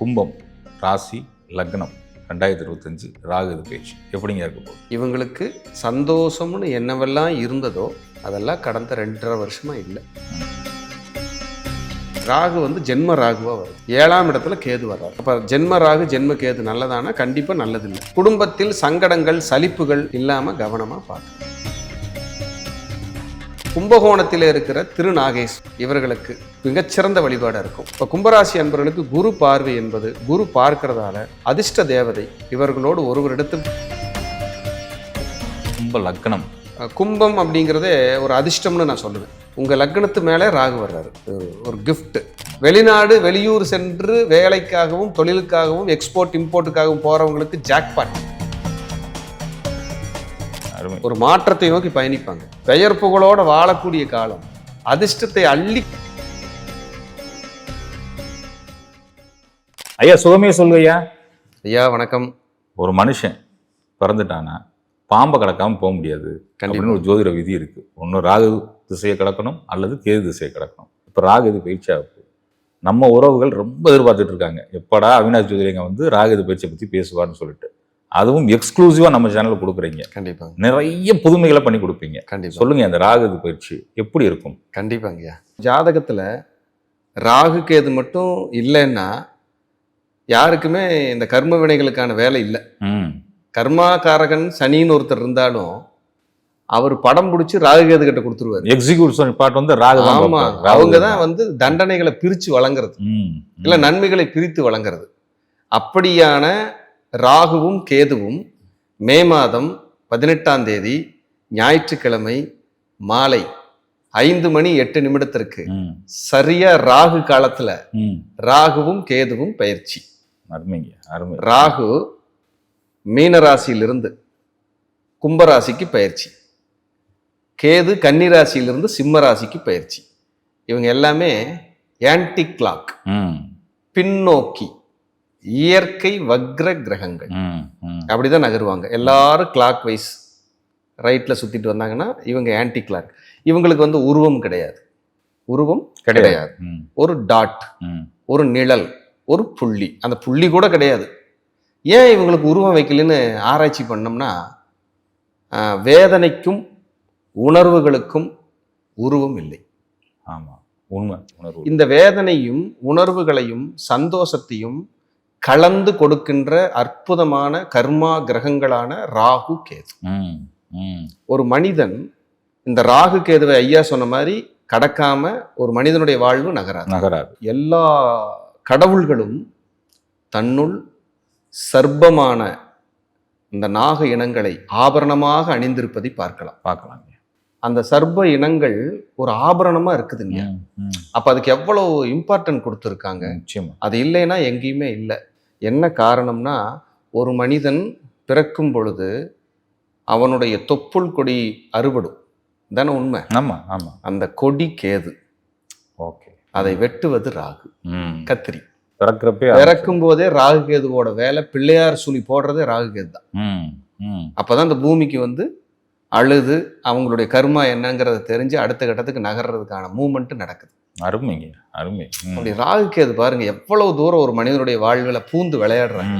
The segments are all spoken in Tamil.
கும்பம் ராசி லக்னம் ரெண்டாயிரத்தி இருபத்தஞ்சு ராகுது பேச்சு எப்படிங்க இருக்க போகுது? இவங்களுக்கு சந்தோஷம்னு என்னவெல்லாம் இருந்ததோ அதெல்லாம் கடந்த ரெண்டரை வருஷமா இல்லை. ராகு வந்து ஜென்ம ராகுவா வருது ஏழாம் இடத்துல கேது வர்றாரு. அப்ப ஜென்ம ராகு ஜென்ம கேது நல்லதானா? கண்டிப்பா நல்லதில்லை. குடும்பத்தில் சங்கடங்கள் சலிப்புகள் இல்லாம கவனமா பார்க்கணும். கும்பகோணத்தில் இருக்கிற திருநாகேஷ் இவர்களுக்கு மிகச்சிறந்த வழிபாடா இருக்கும். இப்போ கும்பராசி அன்பர்களுக்கு குரு பார்வை என்பது குரு பார்க்கிறதால அதிர்ஷ்ட தேவதை இவர்களோடு ஒருவரிடத்தில் கும்ப லக்னம். கும்பம் அப்படிங்கிறதே ஒரு அதிர்ஷ்டம்னு நான் சொல்லுவேன். உங்கள் லக்னத்து மேலே ராகு வர்றாரு. ஒரு- gift. வெளிநாடு வெளியூர் சென்று வேலைக்காகவும் தொழிலுக்காகவும் எக்ஸ்போர்ட் இம்போர்ட்டுக்காகவும் போகிறவங்களுக்கு ஜாக்பாட் அருமை. ஒரு மாற்றத்தை நோக்கி பயணிப்பாங்க. பெயர் புகழோட வாழக்கூடிய காலம். அதிர்ஷ்டத்தை அள்ளி ஐயா சுகமே சொல்லுங்கய்யா ஐயா. வணக்கம். ஒரு மனுஷன் பிறந்துட்டானா பாம்பை கடக்காம போக முடியாது. அப்படின்னு ஒரு ஜோதிட விதி இருக்கு. ஒன்று ராகு திசையை கடக்கணும் அல்லது கேது திசையை கடக்கணும் இப்போ ராகு இது பயிற்சி ஆகுது நம்ம உறவுகள் ரொம்ப எதிர்பார்த்துட்டு இருக்காங்க. எப்படா அவினாஷ் ஜோதிடங்க வந்து ராகு இது பயிற்சியை பற்றி பேசுவார்னு சொல்லிட்டு. அதுவும் எக்ஸ்க்ளூசிவாக நம்ம சேனலில் கொடுக்குறீங்க. கண்டிப்பாங்க நிறைய புதுமைகளை பண்ணி கொடுப்பீங்க. கண்டிப்பா. சொல்லுங்க அந்த ராகு பயிற்சி எப்படி இருக்கும்? கண்டிப்பாங்க. ஐயா ஜாதகத்தில் ராகு கேது மட்டும் இல்லைன்னா யாருக்குமே இந்த கர்ம வினைகளுக்கான வேலை இல்லை. ம். கர்மாகாரகன் சனின்னு ஒருத்தர் இருந்தாலும் அவர் படம் பிடிச்சி ராகுகேது கிட்ட கொடுத்துருவாரு எக்ஸிக்யூட்டிவ் பார்ட் வந்து ராகு ஆமா. அவங்க தான். வந்து தண்டனைகளை பிரிச்சு வழங்குறது. இல்ல. நன்மைகளை பிரித்து வழங்குறது. அப்படியான ராகுவும் கேதுவும் மே மாதம் பதினெட்டாம் தேதி ஞாயிற்றுக்கிழமை மாலை ஐந்து மணி எட்டு நிமிடத்திற்கு சரியா ராகு காலத்துல. ராகுவும் கேதுவும் பயிற்சி. ராகு மீனராசியிலிருந்து கும்பராசிக்கு பயிற்சி. கேது கன்னிராசியிலிருந்து சிம்ம ராசிக்கு பயிற்சி. இவங்க எல்லாமே ஆன்டி கிளாக் பின்னோக்கி. இயற்கை வக்ர கிரகங்கள். அப்படிதான் நகருவாங்க. எல்லாரும் கிளாக் வைஸ் ரைட்ல சுத்திட்டு வந்தாங்கன்னா இவங்க ஆன்டி கிளாக் இவங்களுக்கு வந்து உருவம் கிடையாது. உருவம் கிடையாது. ஒரு டாட். ஒரு நிழல் ஒரு புள்ளி. அந்த புள்ளி கூட கிடையாது. ஏன் இவங்களுக்கு உருவம் வைக்கலன்னு ஆராய்ச்சி பண்ணோம்னா வேதனைக்கும் உணர்வுகளுக்கும் உருவம் இல்லை. ஆமா. உண்மை. உணர்வு. இந்த வேதனையும் உணர்வுகளையும் சந்தோஷத்தையும் கலந்து கொடுக்கின்ற அற்புதமான கர்மா கிரகங்களான ராகு கேது. ஒரு மனிதன் இந்த ராகு கேதுவை ஐயா சொன்ன மாதிரி கடக்காம ஒரு மனிதனுடைய வாழ்வு நகராது. நகராது. எல்லா கடவுள்களும் தன்னுள் சர்ப்பமான இந்த நாக இனங்களை ஆபரணமாக அணிந்திருப்பதை பார்க்கலாம். பார்க்கலாங்க அந்த சர்ப்ப இனங்கள் ஒரு ஆபரணமா இருக்குதுங்க. அப்ப அதுக்கு எவ்வளவு இம்பார்ட்டன்ட் கொடுத்துருக்காங்க? நிச்சயமா. அது இல்லைன்னா எங்கேயுமே இல்லை. என்ன காரணம்னா ஒரு மனிதன் பிறக்கும் பொழுது அவனுடைய தொப்புள் கொடி அறுபடும். தானே உண்மை? ஆமா ஆமா. அந்த கொடி கேது. ஓகே. அதை வெட்டுவது ராகு. ம். கத்திரி. பிறக்கிறப்பே பிறக்கும் போதே ராகு கேதுவோட வேலை பிள்ளையார் சுழி போடுறதே ராகு கேது தான். ம், ம். அப்பதான் இந்த பூமிக்கு வந்து அழுது அவங்களுடைய கர்மா என்னங்கிறத தெரிஞ்சு அடுத்த கட்டத்துக்கு நகர்றதுக்கான மூமெண்ட் நடக்குது. அருமைங்க அருமை. அப்படி ராகு கேது பாருங்க எவ்வளவு தூரம் ஒரு மனிதனுடைய வாழ்வில் பூந்து விளையாடுறாங்க.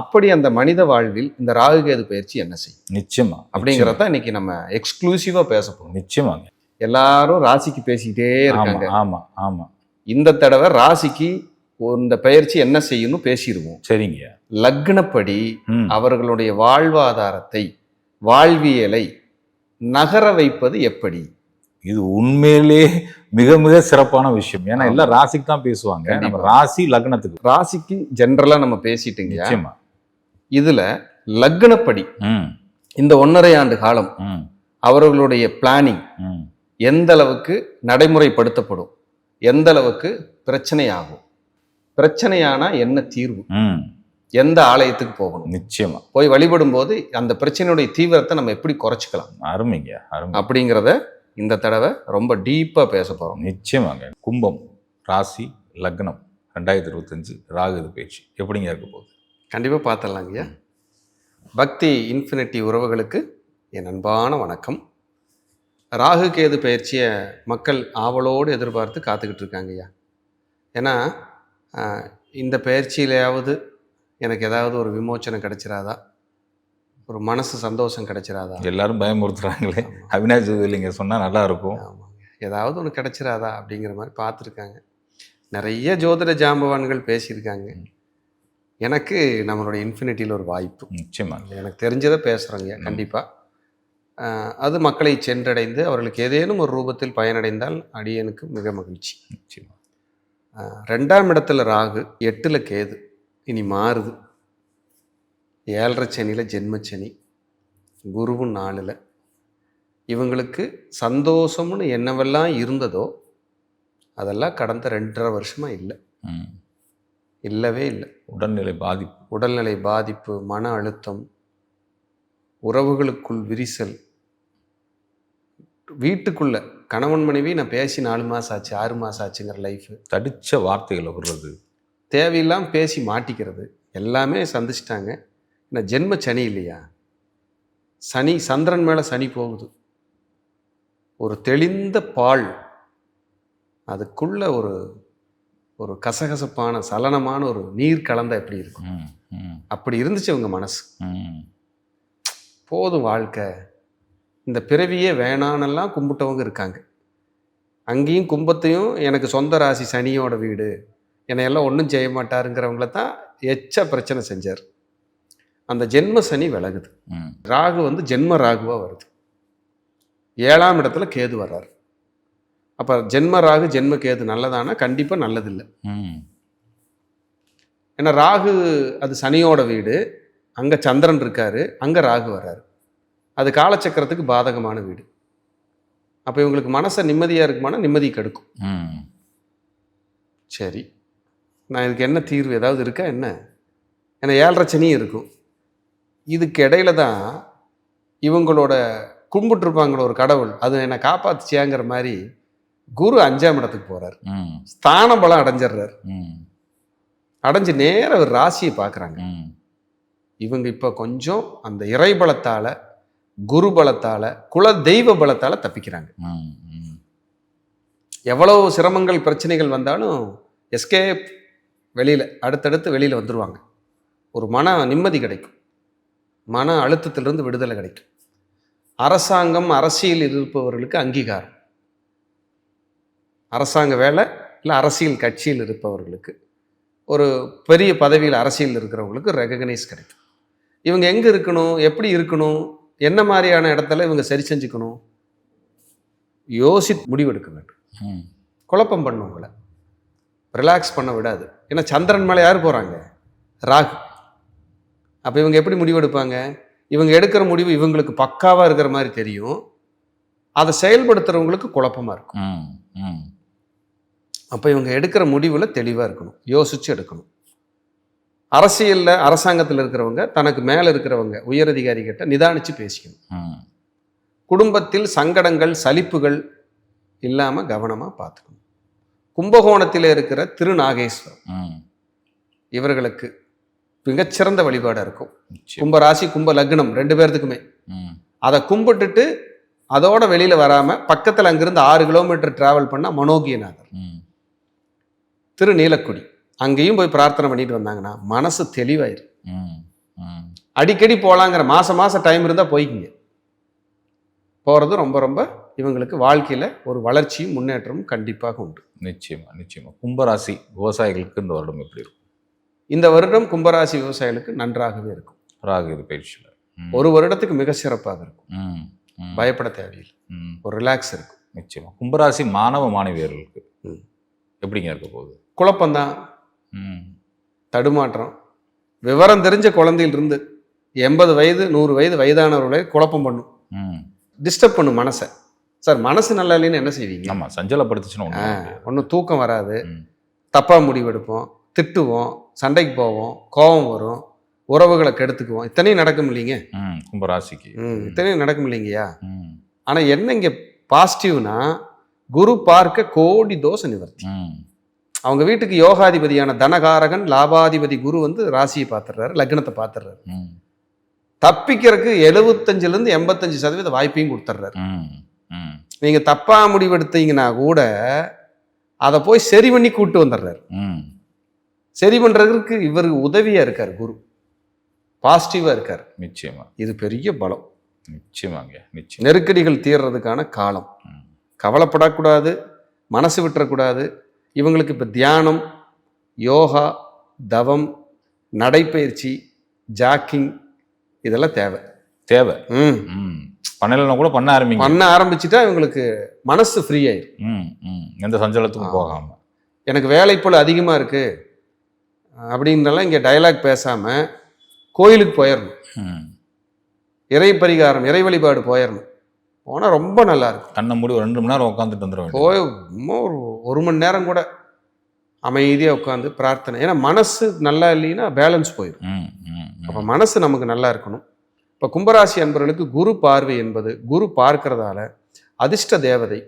அப்படி அந்த மனித வாழ்வில் இந்த ராகு கேது பயிற்சி என்ன செய்யும்? நிச்சயமா அப்படிங்கிறத இன்னைக்கு நம்ம எக்ஸ்க்ளூசிவா பேச போறோம். நிச்சயமாங்க. எல்லாரும் ராசிக்கு பேசிக்கிட்டே இருக்காங்க. ஆமா ஆமா இந்த தடவை ராசிக்கு இந்த பயிற்சி என்ன செய்யணும் பேசிடுவோம். சரிங்க. லக்னப்படி. அவர்களுடைய வாழ்வாதாரத்தை வாழ்வியலை நகர வைப்பது எப்படி? இது உண்மையிலே மிக மிக சிறப்பான விஷயம். ஏன்னா எல்லாம் ராசிக்கு தான் பேசுவாங்க. நம்ம. ராசி லக்னத்துக்கு. ராசிக்கு ஜென்ரலா நம்ம பேசிட்டீங்க. நிச்சயமா. இதுல லக்னப்படி ம், இந்த ஒன்றரை ஆண்டு காலம் ம், அவர்களுடைய பிளானிங் ம். எந்த அளவுக்கு நடைமுறைப்படுத்தப்படும்? எந்த அளவுக்கு பிரச்சனை ஆகும் பிரச்சனையானா என்ன தீர்வு? ம், எந்த ஆலயத்துக்கு போகணும்? நிச்சயமா. போய் வழிபடும் போது அந்த பிரச்சனையுடைய தீவிரத்தை நம்ம எப்படி குறைச்சிக்கலாம்? அருமைங்க அருமை. அப்படிங்கிறத இந்த தடவை ரொம்ப டீப்பா பேச போறோம். நிச்சயமாங்க. கும்பம் ராசி லக்னம் ரெண்டாயிரத்தி இருபத்தஞ்சு ராகு இது பேச்சு எப்படிங்க இருக்க போகுது? கண்டிப்பா பார்த்துடலாங்க ஐயா. பக்தி இன்ஃபினிட்டி உறவுகளுக்கு என் அன்பான வணக்கம். ராகு கேது பயிற்சியை மக்கள் ஆவலோடு எதிர்பார்த்து காத்துக்கிட்டு இருக்காங்க ஐயா. ஏன்னா இந்த பயிற்சியிலையாவது எனக்கு ஏதாவது ஒரு விமோச்சனம் கிடைச்சிராதா? ஒரு மனசு சந்தோஷம் கிடைச்சிராதா? எல்லாரும் பயமுறுத்துறாங்களே. அவினாஷ் ஜோதிலிங்க சொன்னா நல்லா இருக்கும் ஆமாங்க ஏதாவது ஒன்று கிடைச்சிராதா அப்படிங்கிற மாதிரி பார்த்துருக்காங்க. நிறைய ஜோதிட ஜாம்பவான்கள் பேசியிருக்காங்க. எனக்கு நம்மளுடைய இன்ஃபினிட்டியில் ஒரு வாய்ப்பு. நிச்சயமா. எனக்கு தெரிஞ்சதை பேசுகிறேங்க கண்டிப்பாக அது மக்களை சென்றடைந்து அவர்களுக்கு ஏதேனும் ஒரு ரூபத்தில் பயனடைந்தால் அடியனுக்கு மிக மகிழ்ச்சி. நிச்சயமா. ஆஹ் ரெண்டாம் இடத்துல ராகு எட்டில் கேது. இனி மாறுது. ஏழரை சனியில் ஜென்மச்சனி குருவும் நாலில் இவங்களுக்கு சந்தோஷம்னு என்னவெல்லாம் இருந்ததோ அதெல்லாம் கடந்த ரெண்டரை வருஷமாக இல்லை. இல்லவே இல்லை. உடல்நிலை பாதிப்பு. உடல்நிலை பாதிப்பு மன அழுத்தம் உறவுகளுக்குள் விரிசல். வீட்டுக்குள்ள கணவன் மனைவி நான் பேசி நாலு மாதம் ஆச்சு ஆறு மாதம் ஆச்சுங்கிற லைஃபு தடிச்ச வார்த்தைகளை விடுறது. தேவையில்லாமல் பேசி மாட்டிக்கிறது. எல்லாமே சந்திச்சிட்டாங்க. என்ன ஜென்ம சனி இல்லையா? சனி சந்திரன் மேலே சனி போகுது. ஒரு தெளிந்த பால் அதுக்குள்ள ஒரு ஒரு கசகசப்பான சலனமான ஒரு நீர் கலந்த எப்படி இருக்கும்? அப்படி இருந்துச்சு அவங்க மனசு. போதும் வாழ்க்கை. இந்த பிறவியே வேணான்னெல்லாம் கும்பிட்டவங்க இருக்காங்க. அங்கேயும் கும்பத்தையும் எனக்கு சொந்த ராசி சனியோட வீடு. என்னை எல்லாம் ஒன்றும் செய்ய மாட்டாருங்கிறவங்கள தான் எச்ச பிரச்சனை செஞ்சார். அந்த ஜென்ம சனி விலகுது. ம். ராகு வந்து ஜென்ம ராகுவாக வருது. ஏழாம் இடத்துல கேது வர்றாரு. அப்போ ஜென்ம ராகு ஜென்ம கேது நல்லதானா? கண்டிப்பாக நல்லதில்லை. ம். ஏன்னா ராகு அது சனியோட வீடு. அங்கே சந்திரன் இருக்காரு. அங்கே ராகு வர்றாரு. அது காலச்சக்கரத்துக்கு பாதகமான வீடு. அப்போ இவங்களுக்கு மனசை நிம்மதியாக இருக்குமானா நிம்மதி கெடுக்கும். ம். சரி. நான் இதுக்கு என்ன தீர்வு? ஏதாவது இருக்கா? என்ன? ஏன்னா ஏழரை சனியும் இருக்கும். இதுக்கு இடையில தான் இவங்களோட கும்பிட்டுருப்பாங்களோ ஒரு கடவுள் அது என்னை காப்பாத்துச்சியாங்கிற மாதிரி குரு அஞ்சாம் இடத்துக்கு போகிறார். ஸ்தான பலம் அடைஞ்சிடுறாரு. அடைஞ்சு நேரா ஒரு ராசியை பார்க்குறாங்க. இவங்க இப்போ கொஞ்சம் அந்த இறை பலத்தால் குரு பலத்தால் குல தெய்வ பலத்தால் தப்பிக்கிறாங்க. எவ்வளவு சிரமங்கள் பிரச்சனைகள் வந்தாலும் எஸ்கேப் வெளியில் அடுத்தடுத்து வெளியில் வந்துடுவாங்க ஒரு மன நிம்மதி கிடைக்கும் மன அழுத்தத்திலிருந்து விடுதலை கிடைக்கும். அரசாங்கம் அரசியல் இருப்பவர்களுக்கு அங்கீகாரம். அரசாங்க வேலை இல்லை அரசியல் கட்சியில் இருப்பவர்களுக்கு ஒரு பெரிய பதவியில் அரசியல் இருக்கிறவங்களுக்கு ரெகக்னைஸ் கிடைக்கும். இவங்க எங்கே இருக்கணும் எப்படி இருக்கணும் என்ன மாதிரியான இடத்துல இவங்க சரி செஞ்சுக்கணும்? யோசி முடிவெடுக்க வேண்டும். குழப்பம் பண்ணும் உங்களை. ரிலாக்ஸ் பண்ண விடாது. ஏன்னா சந்திரன் மேலே யார் போகிறாங்க ராகு. அப்போ இவங்க எப்படி முடிவெடுப்பாங்க? இவங்க எடுக்கிற முடிவு இவங்களுக்கு பக்காவாக இருக்கிற மாதிரி தெரியும். அதை செயல்படுத்துறவங்களுக்கு குழப்பமா இருக்கும். அப்போ இவங்க எடுக்கிற முடிவில் தெளிவாக இருக்கணும். யோசிச்சு எடுக்கணும். அரசியலில் அரசாங்கத்தில் இருக்கிறவங்க தனக்கு மேலே இருக்கிறவங்க உயரதிகாரி கிட்ட நிதானிச்சு பேசிக்கணும். குடும்பத்தில் சங்கடங்கள் சலிப்புகள் இல்லாமல் கவனமாக பார்த்துக்கணும். கும்பகோணத்தில் இருக்கிற திருநாகேஸ்வரம். இவர்களுக்கு மிகச்சிறந்த வழிபாடாக இருக்கும். கும்ப ராசி கும்ப லக்னம் ரெண்டு பேர்த்துக்குமே. அதை கும்பிட்டுட்டு அதோட வெளியில் வராமல் பக்கத்தில் அங்கிருந்து ஆறு கிலோமீட்டர் டிராவல் பண்ணால் மனோகியநாதர். திரு நீலக்குடி அங்கேயும் போய் பிரார்த்தனை பண்ணிட்டு வந்தாங்கன்னா மனசு தெளிவாயிரு. அடிக்கடி போகலாங்கிற மாதம் மாதம் டைம் இருந்தால் போய்க்குங்க. போகிறது ரொம்ப ரொம்ப இவங்களுக்கு வாழ்க்கையில் ஒரு வளர்ச்சியும் முன்னேற்றமும் கண்டிப்பாக உண்டு. நிச்சயமா நிச்சயமா. கும்பராசி விவசாயிகளுக்கு இந்த வருடம் எப்படி இருக்கும்? இந்த வருடம் கும்பராசி விவசாயிகளுக்கு நன்றாகவே இருக்கும் ராகு இது பயிற்சியில். ஒரு வருடத்துக்கு மிக சிறப்பாக இருக்கும். பயப்பட தேவையில்லை ம். ஒரு ரிலாக்ஸ் இருக்கும் நிச்சயமா கும்பராசி மாணவ மாணவியர்களுக்கு. எப்படிங்க இருக்க போகுது குழப்பம்தான் ம். தடுமாற்றம் விவரம் தெரிஞ்ச குழந்தையிலிருந்து எண்பது வயது நூறு வயது வயதானவர்களை குழப்பம் பண்ணும் ம். டிஸ்டர்ப் பண்ணும் மனசை சார் மனசு நல்லா இல்லைன்னு என்ன செய்வீங்க ஆமா சஞ்சலப்படுத்துச்சுன்னு. ஒன்றும் தூக்கம் வராது. தப்பாக முடிவெடுப்போம் திட்டுவோம் சண்டைக்கு போவோம் கோபம் வரும் உறவுகளை கெடுத்துக்குவோம் இத்தனையும் நடக்கும் இல்லைங்க. கும்பராசிக்கு ம் இத்தனையும் நடக்கும் இல்லைங்கய்யா. ஆனால் என்ன இங்கே பாசிட்டிவ்னா குரு பார்க்க கோடி தோஷ நிவர்த்தி. அவங்க வீட்டுக்கு யோகாதிபதியான தனகாரகன் லாபாதிபதி குரு வந்து ராசியை பார்த்துடுறாரு லக்னத்தை பார்த்துடுறாரு. தப்பிக்கிறதுக்கு எழுபத்தஞ்சிலேருந்து எண்பத்தஞ்சு சதவீத வாய்ப்பையும் கொடுத்துட்றாரு. நீங்கள் தப்பாக முடிவெடுத்தீங்கன்னா கூட அதை போய் சரி பண்ணி கூட்டு வந்துடுறாரு ம். சரி பண்றதுக்கு இவருக்கு உதவியா இருக்கார் குரு. பாசிட்டிவா இருக்கார். நிச்சயமா. இது பெரிய பலம். நிச்சயமாங்க நிச்சயம். நெருக்கடிகள் தீர்றதுக்கான காலம். கவலைப்படக்கூடாது மனசு விட்டுறக்கூடாது. இவங்களுக்கு இப்போ தியானம் யோகா தவம் நடைப்பயிற்சி ஜாக்கிங் இதெல்லாம் தேவை. தேவை. ம். பண்ணலைன்னா கூட பண்ண ஆரம்பிங்க. பண்ண ஆரம்பிச்சுட்டா இவங்களுக்கு மனசு ஃப்ரீ ஆயிடும் எந்த சஞ்சலத்துக்கும் ஆ. போகாம. எனக்கு வேலைப்பள் அதிகமாக இருக்கு. அப்படின்னாலாம் இங்கே டயலாக் பேசாமல் கோயிலுக்கு போயிடணும் இறை பரிகாரம் இறை வழிபாடு போயிடணும் போனால் ரொம்ப நல்லா இருக்கும். கண்ணை மூடி ஒரு ரெண்டு மணி நேரம் உட்காந்துட்டு வந்துட வேண்டியது. போய் ஒரு ஒரு மணி நேரம் கூட அமைதியாக உட்காந்து பிரார்த்தனை. ஏன்னா மனசு நல்லா இல்லைன்னா பேலன்ஸ் போயிடும். அப்போ மனசு நமக்கு நல்லா இருக்கணும். இப்போ கும்பராசி அன்பர்களுக்கு குரு பார்வை என்பது குரு பார்க்கறதால அதிர்ஷ்ட தேவதை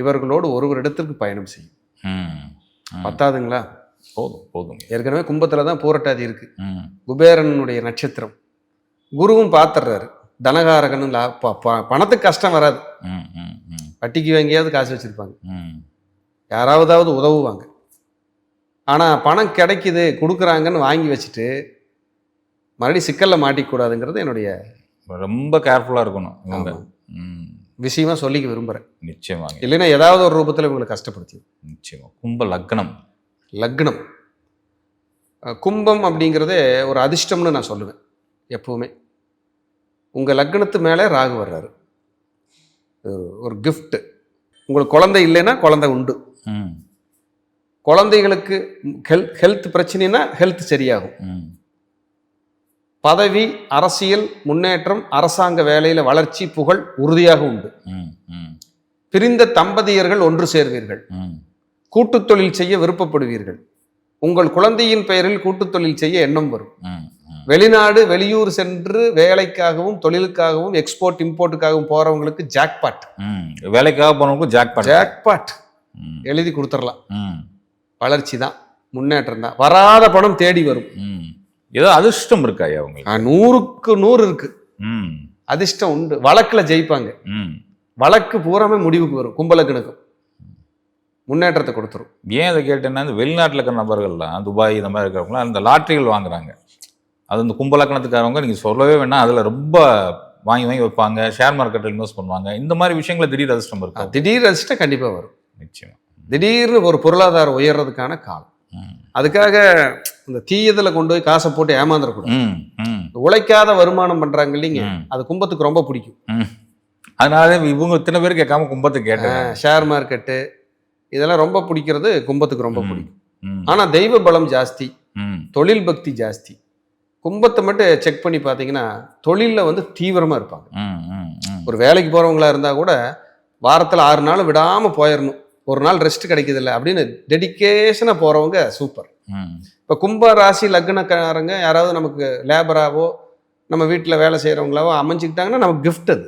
இவர்களோடு ஒருவரிடத்திற்கு பயணம் செய்யும். பத்தாதுங்களா? போதும் போதுங்க. ஏற்கனவே கும்பத்தில் தான் பூரட்டாதி இருக்கு. குபேரனுடைய நட்சத்திரம். குருவும் பார்த்துடுறாரு தனகாரகன் பணத்துக்கு கஷ்டம் வராது. வட்டிக்கு வாங்கியாவது காசு வச்சிருப்பாங்க. யாராவதாவது உதவுவாங்க. ஆனால் பணம் கிடைக்குது கொடுக்குறாங்கன்னு வாங்கி வச்சுட்டு மறுபடியும் சிக்கலில் மாட்டிக்கூடாதுங்கிறது என்னுடைய ரொம்ப கேர்ஃபுல்லா இருக்கணும் இவங்க. விஷயமா சொல்லிக்க விரும்புகிறேன் நிச்சயமாங்க. இல்லைன்னா ஏதாவது ஒரு ரூபத்தில் இவங்களை கஷ்டப்படுத்தி நிச்சயமா. கும்ப லக்னம். லக்னம். கும்பம் அப்படிங்கிறதே ஒரு அதிர்ஷ்டம்னு நான் சொல்லுவேன் எப்பவுமே. உங்கள் லக்னத்து மேலே ராகு வர்றாரு. ஒரு- gift. உங்களுக்கு குழந்தை இல்லைன்னா குழந்தை உண்டு. குழந்தைகளுக்கு ஹெல்த் ஹெல்த் பிரச்சனைனா ஹெல்த் சரியாகும். பதவி அரசியல் முன்னேற்றம் அரசாங்க வேலையில வளர்ச்சி புகழ் உறுதியாக உண்டு. ம் ம். பிரிந்த தம்பதியர்கள் ஒன்று சேர்வீர்கள். கூட்டுத் தொழில் செய்ய விருப்பப்படுவீர்கள். உங்கள் குழந்தையின் பெயரில் கூட்டுத் தொழில் செய்ய எண்ணம் வரும். வெளிநாடு வெளியூர் சென்று வேலைக்காகவும் தொழிலுக்காகவும் எக்ஸ்போர்ட் இம்போர்ட்டுக்காகவும் போறவங்களுக்கு ஜாக்பாட் வேலைக்காக பண்ண ஜாக்பாட் ம். எழுதி கொடுத்துடலாம். வளர்ச்சி தான் முன்னேற்றம் தான். வராத பணம் தேடி வரும். ஏதோ அதிர்ஷ்டம் இருக்கா ஆ, நூறுக்கு நூறு இருக்கு. அதிர்ஷ்டம் உண்டு. வழக்குல ஜெயிப்பாங்க. வழக்கு பூராமே முடிவுக்கு வரும் கும்பலக்கணுக்கும் முன்னேற்றத்தை கொடுத்துரும். ஏன் அதை கேட்டேன்னா வெளிநாட்டில் இருக்கிற நபர்கள்லாம் துபாய் இந்த மாதிரி இருக்கிறவங்களாம் அந்த லாட்ரிகள் வாங்குறாங்க. அது இந்த கும்பலக்கணத்துக்காரவங்க நீங்கள் சொல்லவே வேணாம் அதில் ரொம்ப வாங்கி வாங்கி வைப்பாங்க ஷேர் மார்க்கெட்டில் இன்வெஸ்ட் பண்ணுவாங்க. இந்த மாதிரி விஷயங்கள திடீர் அதிர்ஷ்டம் இருக்கும் திடீர் அதிர்ஷ்டம் கண்டிப்பா வரும். நிச்சயமா. திடீர்னு ஒரு பொருளாதாரம் உயர்றதுக்கான காலம். அதுக்காக இந்த தீயதுல கொண்டு போய் காசை போட்டு ஏமாந்துடக்கூடாது உழைக்காத வருமானம் பண்றாங்க இல்லைங்க. அது கும்பத்துக்கு ரொம்ப பிடிக்கும். அதனால இவங்க இத்தனை பேர் கேட்காம கும்பத்தை கேட்டேன். ஷேர் மார்க்கெட்டு இதெல்லாம் ரொம்ப பிடிக்கிறது கும்பத்துக்கு ரொம்ப. பிடிக்கும். ம். ஆனா தெய்வ பலம் ஜாஸ்தி தொழில் பக்தி ஜாஸ்தி. கும்பத்தை மட்டும் செக் பண்ணி பார்த்தீங்கன்னா தொழில்ல வந்து தீவிரமா இருப்பாங்க. ஒரு வேலைக்கு போறவங்களா இருந்தா கூட வாரத்துல ஆறு நாள் விடாம போயிடணும் ஒரு நாள் ரெஸ்ட் கிடைக்குது அப்படின்னு டெடிக்கேஷனா போறவங்க சூப்பர் இப்போ கும்ப ராசி லக்னக்காரங்க யாராவது நமக்கு லேபராவோ நம்ம வீட்டில் வேலை செய்கிறவங்களாவோ அமைஞ்சுக்கிட்டாங்கன்னா நமக்கு gift அது.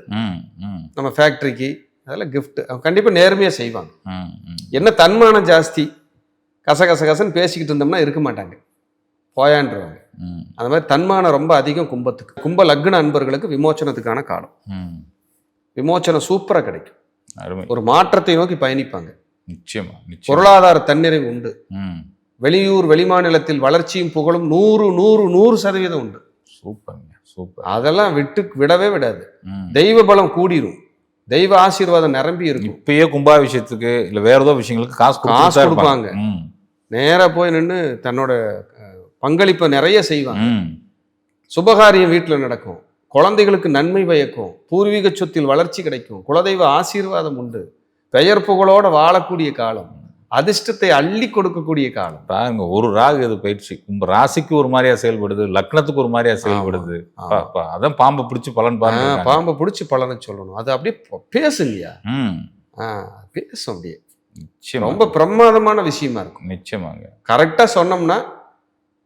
நம்ம ஃபேக்ட்ரிக்கு அதெல்லாம் gift. அவங்க கண்டிப்பாக நேர்மையாக செய்வாங்க. என்ன தன்மானம் ஜாஸ்தி கச கச கசன்னு பேசிக்கிட்டு இருந்தோம்னா இருக்க மாட்டாங்க. போயான்றுவாங்க. அந்த மாதிரி தன்மானம் ரொம்ப அதிகம் கும்பத்துக்கு. கும்ப லக்ன அன்பர்களுக்கு விமோச்சனத்துக்கான காலம். ம். விமோச்சனம் சூப்பராக கிடைக்கும். ஒரு மாற்றத்தை நோக்கி பயணிப்பாங்க. நிச்சயமா பொருளாதார தன்னிறைவு உண்டு. ம். வெளியூர் வெளிமாநிலத்தில் வளர்ச்சியும் புகழும் நூறு நூறு நூறு சதவீதம் உண்டு. சூப்பர்ங்க சூப்பர். அதெல்லாம் விட்டு விடவே விடாது. தெய்வ பலம் கூடிரும். தெய்வ ஆசீர்வாதம் நிரம்பி இருக்கும். இப்பயே கும்பாபிஷேகத்துக்கு இல்ல வேற ஏதோ விஷயங்களுக்கு காசு காசு கொடுப்பாங்க. இருப்பாங்க. ம், நேரா போய் நின்று தன்னோட பங்களிப்பை நிறைய செய்வாங்க. சுபகாரியம் வீட்டில் நடக்கும். குழந்தைகளுக்கு நன்மை பயக்கும். பூர்வீக சொத்தில் வளர்ச்சி கிடைக்கும். குலதெய்வ ஆசீர்வாதம் உண்டு. பெயர் புகழோட வாழக்கூடிய காலம். அதிர்ஷ்டத்தை அள்ளி கொடுக்கக்கூடிய காலம். பாருங்க ஒரு ராகு இது பயிற்சி? கும்ப ராசிக்கு ஒரு மாதிரியா செயல்படுது லக்னத்துக்கு ஒரு மாதிரியா செயல்படுது. அதான் பாம்பை பிடிச்சு பலன் பாருங்க. பாம்பை பிடிச்சி பலனை சொல்லணும். அது அப்படியே ப- பேசுங்கய்யா. ம். ஆ, பேசும் அப்படியே. ரொம்ப பிரமாதமான விஷயமா இருக்கும். நிச்சயமாங்க. கரெக்டாக சொன்னோம்னா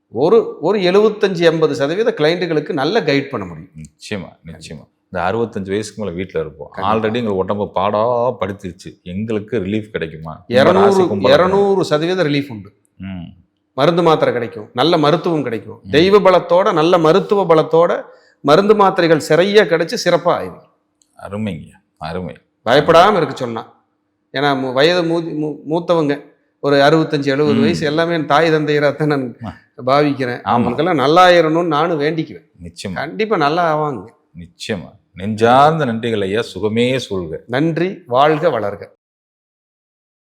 ஒரு ஒரு எழுபத்தஞ்சு எண்பது சதவீத கிளைண்ட்டுகளுக்கு நல்ல கைட் பண்ண முடியும். நிச்சயமா நிச்சயமா. இந்த அறுபத்தஞ்சு வயசுக்கு மேல வீட்டுல இருப்போம். ஆல்ரெடி எங்க உடம்ப பாடா படுத்திருச்சு. எங்களுக்கு ரிலீஃப் கிடைக்குமா? இரநூறு. இரநூறு சதவீத ரிலீஃப் உண்டு. ம். மருந்து மாத்திரை கிடைக்கும். நல்ல மருத்துவம் கிடைக்கும். தெய்வ பலத்தோட நல்ல மருத்துவ பலத்தோட மருந்து மாத்திரைகள் சிறையா கிடைச்சு சிறப்பாக ஆயிடும் அருமைங்க. அருமை. பயப்படாம இருக்க சொன்னா. ஏன்னா வயது மூ மூத்தவங்க ஒரு அறுபத்தஞ்சு எழுபது. வயசு எல்லாமே தாய் தந்தையராக தான் நான். பாவிக்கிறேன். அவங்களுக்கெல்லாம் நல்லா ஆயிரணும்னு நானும் வேண்டிக்குவேன். நிச்சயமா. கண்டிப்பா நல்லா ஆவாங்க. நிச்சயமா. நெஞ்சார்ந்த நன்றிகள் ஐயா. சுகமே சொல்க நன்றி வாழ்க வளர்க.